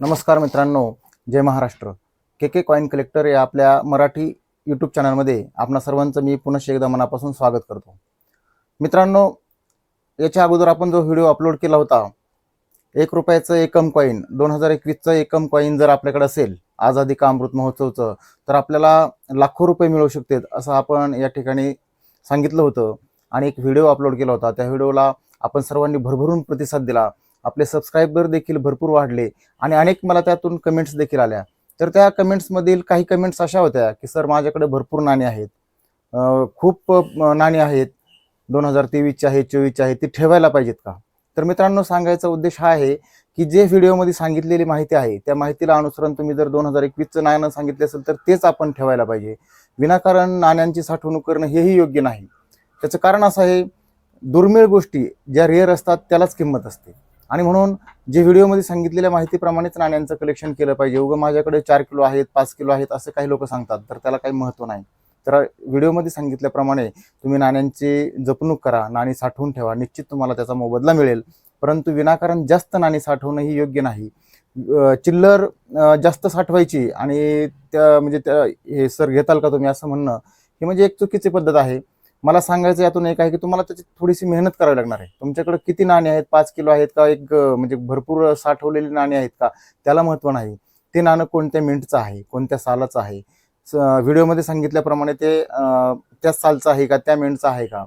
नमस्कार मित्रांनो जय Maharashtra. K K coin collector या आपल्या मराठी यूट्यूब चॅनलमध्ये आपणा सर्वांचं मी पुनश्च एकदा मनापासून स्वागत करतो. मित्रांनो याच्या अगोदर आपण जो व्हिडिओ अपलोड केला होता एक रुपयाचं एकम कॉईन दोन हजार एकवीसचं एकम कॉईन जर आपल्याकडे असेल आझादी का अमृत महोत्सवचं तर आपल्याला लाखो रुपये मिळू शकतात असं आपण या ठिकाणी सांगितलं होतं. आणि एक व्हिडिओ अपलोड केला होता. त्या व्हिडिओला आपण सर्वांनी भरभरून प्रतिसाद दिला. आपले सबस्क्रायबर देखील भरपूर वाढले आणि अनेक मला त्यातून कमेंट्स देखील आल्या. तर त्या कमेंट्समधील काही कमेंट्स अशा होत्या की सर माझ्याकडे भरपूर नाणी आहेत. खूप नाणी आहेत. दोन हजार तेवीसचे आहेत चोवीसचे आहेत ती ठेवायला पाहिजेत का? तर मित्रांनो सांगायचा उद्देश हा आहे की जे व्हिडिओमध्ये सांगितलेली माहिती आहे त्या माहितीला अनुसरून तुम्ही जर दोन हजार एकवीसचं नाणं सांगितले असेल तर तेच आपण ठेवायला पाहिजे. विनाकारण नाण्यांची साठवणूक करणं हेही योग्य नाही. त्याचं कारण असं आहे दुर्मिळ गोष्टी ज्या रेअर असतात त्यालाच किंमत असते. आणि म्हणून जे व्हिडिओमध्ये सांगितलेल्या माहितीप्रमाणेच नाण्यांचं कलेक्शन केलं पाहिजे. उगं माझ्याकडे चार किलो आहेत पाच किलो आहेत असं काही लोक सांगतात. तर त्याला काही महत्त्व नाही. तर व्हिडिओमध्ये सांगितल्याप्रमाणे तुम्ही नाण्यांची जपणूक करा नाणी साठवून ठेवा. निश्चित तुम्हाला त्याचा मोबदला मिळेल. परंतु विनाकारण जास्त नाणी साठवणं ही योग्य नाही. चिल्लर जास्त साठवायची आणि त्या म्हणजे त्या हे सर घेताल का तुम्ही असं म्हणणं ही म्हणजे एक चुकीची पद्धत आहे. मला सांगायचं यातून एक आहे की तुम्हाला त्याची थोडीशी मेहनत करावी लागणार आहे. तुमच्याकडे किती नाणी आहेत? पाच किलो आहेत का? एक म्हणजे भरपूर साठवलेली नाणी आहेत का? त्याला महत्त्व नाही. ते नाणं कोणत्या मिनिटचं आहे? कोणत्या सालाचं आहे? स- व्हिडिओमध्ये सांगितल्याप्रमाणे ते त्या सालचं आहे का? त्या मिनिटचं आहे का?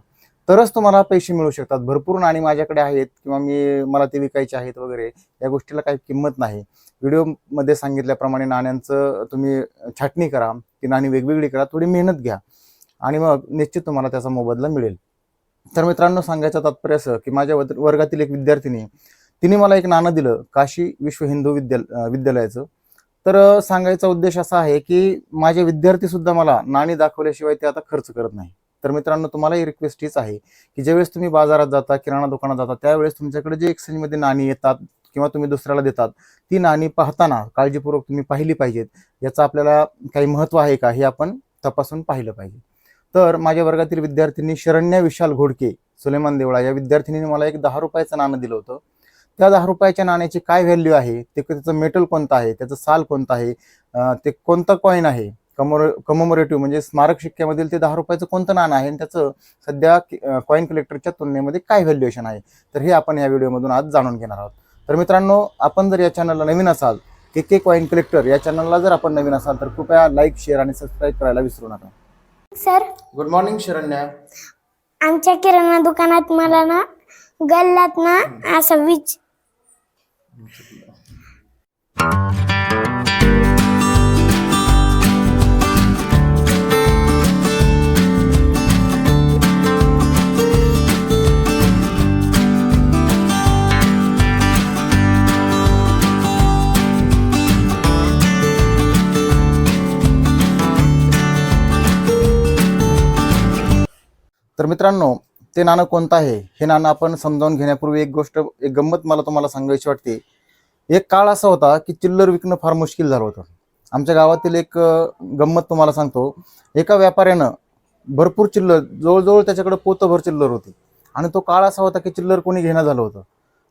तरच तुम्हाला पैसे मिळू शकतात. भरपूर नाणी माझ्याकडे आहेत किंवा मी मला ते विकायचे आहेत वगैरे या गोष्टीला काही किंमत नाही. व्हिडिओमध्ये सांगितल्याप्रमाणे नाण्यांचं तुम्ही छाटणी करा ती नाणी वेगवेगळी करा थोडी मेहनत घ्या. आणि मग निश्चित तुम्हाला त्याचा मोबदला मिळेल. तर मित्रांनो सांगायचं तात्पर्य असं की माझ्या वर्गातील एक विद्यार्थिनी तिने मला एक नाणं दिलं काशी विश्व हिंदू विद्या विद्यालयाचं. तर सांगायचा उद्देश असा आहे की माझे विद्यार्थी सुद्धा मला नाणी दाखवल्याशिवाय ते आता खर्च करत नाही. तर मित्रांनो तुम्हाला ही रिक्वेस्ट हीच आहे की ज्यावेळेस तुम्ही बाजारात जाता किराणा दुकानात जाता त्यावेळेस तुमच्याकडे जे एक्सचेंजमध्ये नाणी येतात किंवा तुम्ही दुसऱ्याला देतात ती नाणी पाहताना काळजीपूर्वक तुम्ही पाहिली पाहिजेत. याचं आपल्याला काही महत्त्व आहे का हे आपण तपासून पाहिलं पाहिजे. तर माझ्या वर्गातील विद्यार्थिनी शरण्या विशाल घोडके सुलेमान देवळा या विद्यार्थिनीने मला एक दहा रुपयाचं नाणं दिलं होतं. त्या दहा रुपयाच्या नाण्याची काय व्हॅल्यू आहे? ते त्याचं मेटल कोणतं आहे? त्याचं साल कोणतं आहे? ते कोणतं कॉईन आहे? कमोर कमोमोरेटिव्ह म्हणजे स्मारक शिक्क्यामधील ते दहा रुपयाचं कोणतं नाणं आहे? आणि त्याचं सध्या कॉईन कलेक्टरच्या तुलनेमध्ये काय व्हॅल्युएशन आहे? तर हे आपण या व्हिडिओमधून आज जाणून घेणार आहोत. तर मित्रांनो आपण जर या चॅनलला नवीन असाल के के कॉईन कलेक्टर या चॅनलला जर आपण नवीन असाल तर कृपया लाईक शेअर आणि सबस्क्राईब करायला विसरू नका. सर? Good morning Sharanya. आमच्या किराणा दुकानात मला ना गल्ल्यात ना असं वीज तर मित्रांनो ते नाणं कोणतं आहे? हे नाणं आपण समजावून घेण्यापूर्वी एक गोष्ट एक गंमत मला तुम्हाला सांगायची वाटते. एक काळ असा होता की चिल्लर विकणं फार मुश्किल झालं होतं. आमच्या गावातील एक गंमत तुम्हाला सांगतो. एका व्यापाऱ्यानं भरपूर चिल्लर जवळजवळ त्याच्याकडे पोतभर चिल्लर होती. आणि तो काळ असा होता की चिल्लर कोणी घेणं झालं होतं.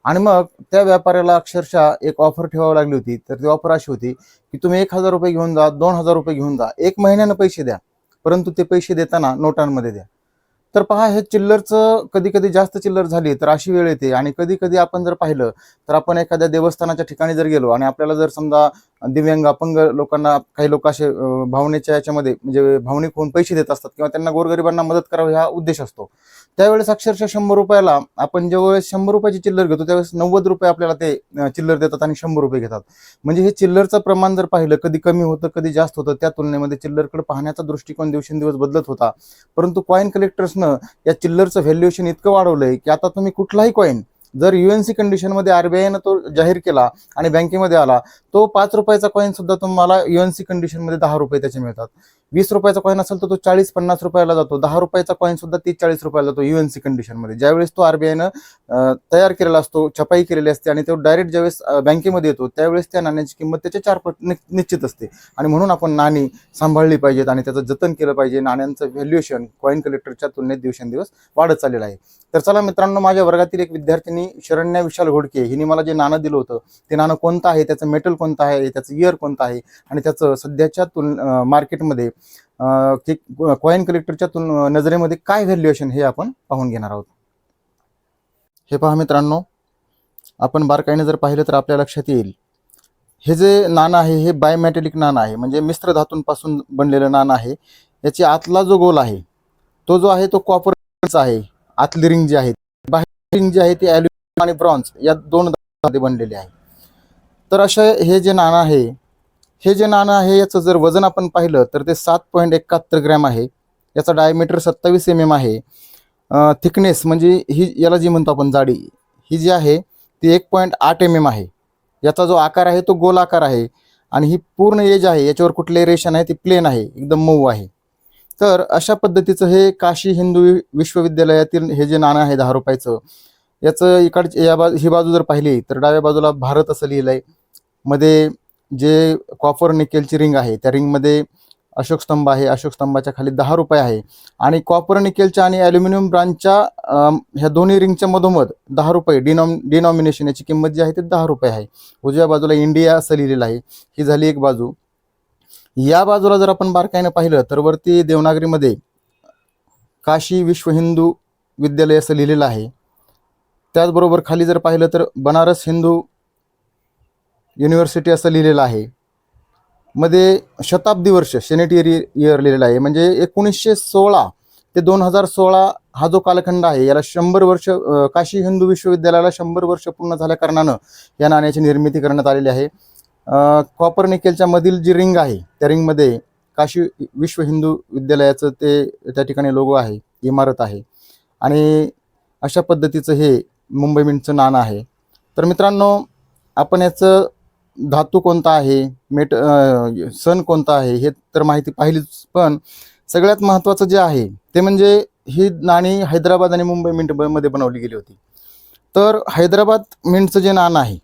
आणि मग त्या व्यापाऱ्याला अक्षरशः एक ऑफर ठेवावी लागली होती. तर ती ऑफर अशी होती की तुम्ही एक हजार रुपये घेऊन जा दोन हजार रुपये घेऊन जा. एक महिन्यानं पैसे द्या. परंतु ते पैसे देताना नोटांमध्ये द्या. तर पहा हे चिल्लरचं कधी कधी जास्त चिल्लर झाली तर अशी वेळ येते. आणि कधी कधी आपण जर पाहिलं तर आपण एखाद्या देवस्थानाच्या ठिकाणी जर गेलो आणि आपल्याला जर समजा दिव्यांग अपंग लोकांना काही लोक असे भावनेच्या याच्यामध्ये म्हणजे भावनिक होऊन पैसे देत असतात किंवा त्यांना गोरगरिबांना मदत करावी हा उद्देश असतो. त्यावेळेस अक्षरशः शंभर रुपयाला आपण ज्यावेळेस शंभर रुपयाची चिल्लर घेतो त्यावेळेस नव्वद रुपये आपल्याला ते चिल्लर देतात आणि शंभर रुपये घेतात. म्हणजे हे चिल्लरचं प्रमाण जर पाहिलं कधी कमी होतं कधी जास्त होतं त्या तुलनेमध्ये चिल्लरकडे पाहण्याचा दृष्टिकोन दिवसेंदिवस बदलत होता. परंतु कॉईन कलेक्टर्सनं या चिल्लरचं व्हॅल्युएशन इतकं वाढवलंय की आता तुम्ही कुठलाही कॉईन जर युएनसी कंडिशनमध्ये आरबीआयनं तो जाहीर केला आणि बँकेमध्ये आला तो पाच रुपयाचा कॉईन सुद्धा तुम्हाला युएनसी कंडिशनमध्ये दहा रुपये त्याचे मिळतात. वीस रुपयाचा कॉईन असेल तर तो चाळीस पन्नास रुपयाला जातो. दहा रुपयाचा कॉईन सुद्धा तीस चाळीस रुपयाला जातो युएनसी कंडिशनमध्ये ज्यावेळेस तो आरबीआयनं तयार केलेला असतो छपाई केलेली असते आणि तो डायरेक्ट ज्यावेळेस बँकेमध्ये येतो त्यावेळेस त्या नाण्याची किंमत त्याच्या चार पट निश्चित असते. आणि म्हणून आपण नाणी सांभाळली पाहिजेत आणि त्याचं जतन केलं पाहिजे. नाण्यांचं व्हॅल्युएशन कॉईन कलेक्टरच्या तुलनेत दिवसेंदिवस वाढत चाललेलं आहे. तर चला मित्रांनो माझ्या वर्गातील एक विद्यार्थिनी शरण्या विशाल घोडके हिने मला जे नाणं दिलं होतं ते नाणं कोणतं आहे? त्याचं मेटल कोणतं आहे? त्याचं इयर कोणतं आहे? आणि त्याचं सध्याच्या तुल मार्केटमध्ये की कॉईन कलेक्टरच्या तुल नजरेमध्ये काय व्हॅल्युएशन हे आपण पाहून घेणार आहोत. हे पहा मित्रांनो आपण बारकाईने जर पाहिलं तर आपल्या लक्षात येईल. हे जे नाणं आहे हे बायोमॅटेलिक नाणं आहे म्हणजे मिश्र धातूंपासून बनलेलं नाणं आहे. याची आतला जो गोल आहे तो जो आहे तो कॉपरचा आहे. आतली रिंग जी आहे बाहेर रिंग जी आहे ती ॲल्युमिनियम आणि ब्रॉन्झ या दोन धातूंमध्ये बनलेली आहे. तर अशा हे जे नाणं आहे हे जे नाणं आहे याचं जर वजन आपण पाहिलं तर ते सात पॉईंट एकाहत्तर ग्रॅम आहे. याचा डायमीटर सत्तावीस एम एम आहे. थिकनेस म्हणजे ही याला जी म्हणतो आपण जाडी ही जी आहे ती एक पॉईंट आठ एम एम आहे. याचा जो आकार आहे तो गोल आकार आहे. आणि ही पूर्ण एज आहे याच्यावर कुठले रेशन आहे ती प्लेन आहे एकदम मऊ आहे. तर अशा पद्धतीचं हे काशी हिंदू विश्वविद्यालयातील हे जे नाणं आहे दहा रुपयाचं याचं इकडची या बाजू ही बाजू जर पाहिली तर डाव्या बाजूला भारत असं लिहिलं आहे मध्ये जे कॉपर निकेलची रिंग आहे त्या रिंगमध्ये अशोक स्तंभ आहे अशोक स्तंभाच्या खाली दहा रुपये आहे. आणि कॉपर निकेलच्या आणि ॲल्युमिनियम ब्रांचच्या ह्या दोन्ही रिंगच्या मधोमध दहा रुपये डिनॉम डिनॉमिनेशन याची किंमत जी आहे ती दहा रुपये आहे. उजव्या बाजूला इंडिया असं लिहिलेलं आहे. ही झाली एक बाजू. या बाजूला जर आपण बारकाईनं पाहिलं तर वरती देवनागरीमध्ये काशी विश्व हिंदू विद्यालय असं लिहिलेलं आहे. त्याचबरोबर खाली जर पाहिलं तर बनारस हिंदू युनिव्हर्सिटी असं लिहिलेलं आहे. मध्ये शताब्दी वर्ष सेनेटरी इयर लिहिलेलं आहे. म्हणजे एकोणीसशे सोळा ते दोन हजार सोळा हा जो कालखंड आहे याला शंभर वर्ष काशी हिंदू विश्वविद्यालयाला शंभर वर्ष पूर्ण झाल्या कारणानं या नाण्याची निर्मिती करण्यात आलेली आहे. कॉपर निकेलच्या मधील जी रिंग आहे त्या रिंगमध्ये काशी विश्व हिंदू विद्यालयाचं ते त्या ठिकाणी लोगो आहे इमारत आहे. आणि अशा पद्धतीचं हे मुंबई मिंटचं नाणं आहे. तर मित्रांनो आपण याचं धातू कोणता आहे? मेट सण कोणता आहे? हे तर माहिती पाहिलीच पण सगळ्यात महत्त्वाचं जे आहे ते म्हणजे ही नाणी हैदराबाद आणि मुंबई मिंटमध्ये बनवली गेली होती. तर हैदराबाद मिंटचं जे नाणं आहे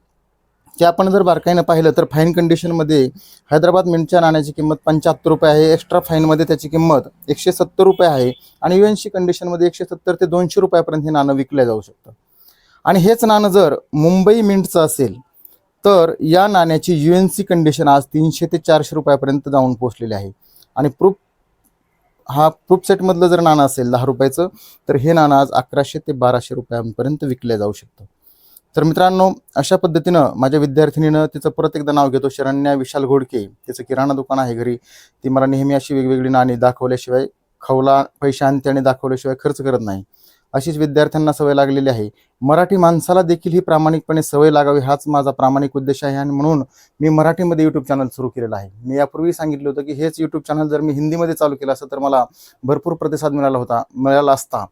ते आपण जर बारकाईनं पाहिलं तर फाईन कंडिशनमध्ये हैदराबाद मिंटच्या नाण्याची किंमत पंच्याहत्तर रुपये आहे. एक्स्ट्रा फाईनमध्ये त्याची किंमत एकशे सत्तर रुपये आहे. आणि युएनसी कंडिशनमध्ये एकशे सत्तर ते दोनशे रुपयापर्यंत हे नाणं विकलं जाऊ शकतं आणि हेच नाणं जर मुंबई मिंटचं असेल तर या नाण्याची यू एन सी कंडिशन आज तीनशे ते चारशे रुपयापर्यंत जाऊन पोहोचलेली आहे. आणि प्रूफ हा प्रूफ सेटमधलं जर नाणं असेल दहा रुपयाचं तर हे नाणं आज अकराशे ते बाराशे रुपयांपर्यंत विकलं जाऊ शकतं. तर मित्रांनो अशा पद्धतीनं माझ्या विद्यार्थिनीनं तिचं परत एकदा नाव घेतो शरण्या विशाल घोडके. तिचं किराणा दुकान आहे घरी. ती मला नेहमी अशी वेगवेगळी नाणी दाखवल्याशिवाय खवला पैसे आणते आणि दाखवल्याशिवाय खर्च करत नाही. अशीच विद्यार्थ्यांना सवय लागलेली आहे. मराठी माणसाला देखील ही प्रामाणिकपणे सवय लागावी हाच माझा प्रामाणिक उद्देश आहे आणि म्हणून मी मराठीमध्ये यूट्यूब चॅनल सुरू केलेलं आहे. मी यापूर्वी सांगितलं होतं की हेच यूट्यूब चॅनल जर मी हिंदीमध्ये चालू केलं असतं तर मला भरपूर प्रतिसाद मिळाला होता मिळाला असता.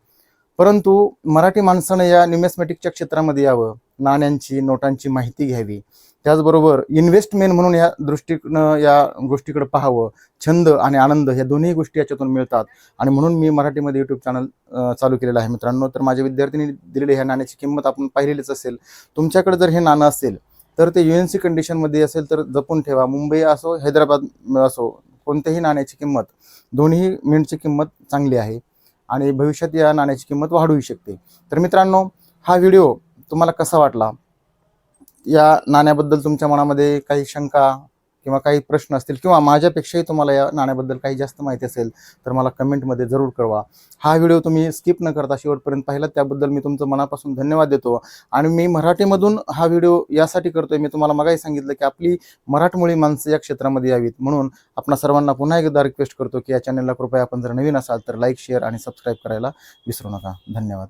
परंतु मराठी माणसानं या न्युमेस्मॅटिकच्या क्षेत्रामध्ये यावं नाण्यांची नोटांची माहिती घ्यावी. त्याचबरोबर इन्व्हेस्टमेंट म्हणून या दृष्टीनं या गोष्टीकडे पाहावं. छंद आणि आनंद ह्या दोन्ही गोष्टी याच्यातून मिळतात. आणि म्हणून मी मराठीमध्ये यूट्यूब चॅनल चालू केलेलं आहे मित्रांनो. तर माझ्या विद्यार्थ्यांनी दिलेली ह्या नाण्याची किंमत आपण पाहिलेलीच असेल. तुमच्याकडे जर हे नाणं असेल तर ते यू एन सी कंडिशनमध्ये असेल तर जपून ठेवा. मुंबई असो हैदराबाद असो कोणत्याही नाण्याची किंमत दोन्ही मिनिटची किंमत चांगली आहे. आणि भविष्यात या नाण्याची किंमत वाढूही शकते. तर मित्रांनो हा व्हिडिओ तुम्हाला कसा वाटला? या नाण्याबद्दल तुमच्या मनामध्ये काही शंका किंवा काही प्रश्न असतील किंवा माझ्यापेक्षाही तुम्हाला या नाण्याबद्दल काही जास्त माहिती असेल तर मला कमेंटमध्ये जरूर कळवा. हा व्हिडिओ तुम्ही स्किप न करता शेवटपर्यंत पाहिला त्याबद्दल मी तुमचं मनापासून धन्यवाद देतो. आणि मी मराठीमधून हा व्हिडिओ यासाठी करतोय मी तुम्हाला मगाही सांगितलं की आपली मराठमोळी माणसं या क्षेत्रामध्ये यावीत. म्हणून आपण सर्वांना पुन्हा एकदा रिक्वेस्ट करतो की या चॅनलला कृपया आपण जर नवीन असाल तर लाईक शेअर आणि सबस्क्राईब करायला विसरू नका. धन्यवाद.